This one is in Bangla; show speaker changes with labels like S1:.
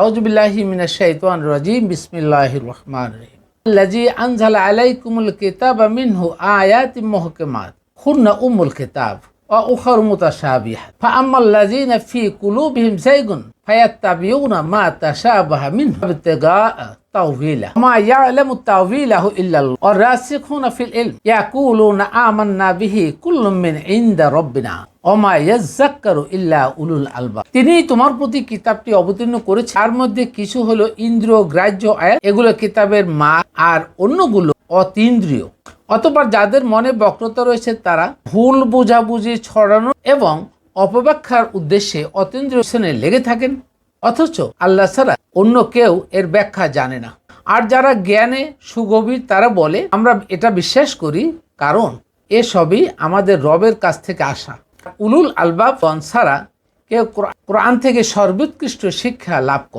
S1: আউযুবিল্লাহি মিনাশ শাইতানির রাজিম বিসমিল্লাহির রহমানির রহিম الذي أنزل عليكم الكتاب منه آيات محكمات هن أم الكتاب وأخر متشابهات فأما الذين في قلوبهم زيغ فيتبعون ما تشابه منه ابتغاء تأويله وما يعلم تأويله إلا الله والراسخون في العلم يقولون آمنا به كل من عند ربنا وما يذكر إلا أولو الألباب তিনি তোমার প্রতি কিতাবটি অবতীর্ণ করেছে তার মধ্যে কিছু হলো ইন্দ্রিয় গ্রাহ্য আয়াত এগুলো কিতাবের মা আর অন্যগুলো অতীন্দ্রিয় অতপর যাদের মনে বক্রতা রয়েছে তারা ভুল বোঝাবুঝি ছড়ানো এবং অপব্যাখ্যার উদ্দেশ্যে অতীন্দ্র সেনে লেগে থাকেন। অথচ আল্লাহ ছাড়া অন্য কেউ এর ব্যাখ্যা জানে না। আর যারা জ্ঞানে সুগভীর তারা বলে, আমরা এটা বিশ্বাস করি, কারণ এসবই আমাদের রবের কাছ থেকে আসা। উলুল আলবাব ছাড়া কেউ কোরআন থেকে সর্বোৎকৃষ্ট শিক্ষা লাভ করে।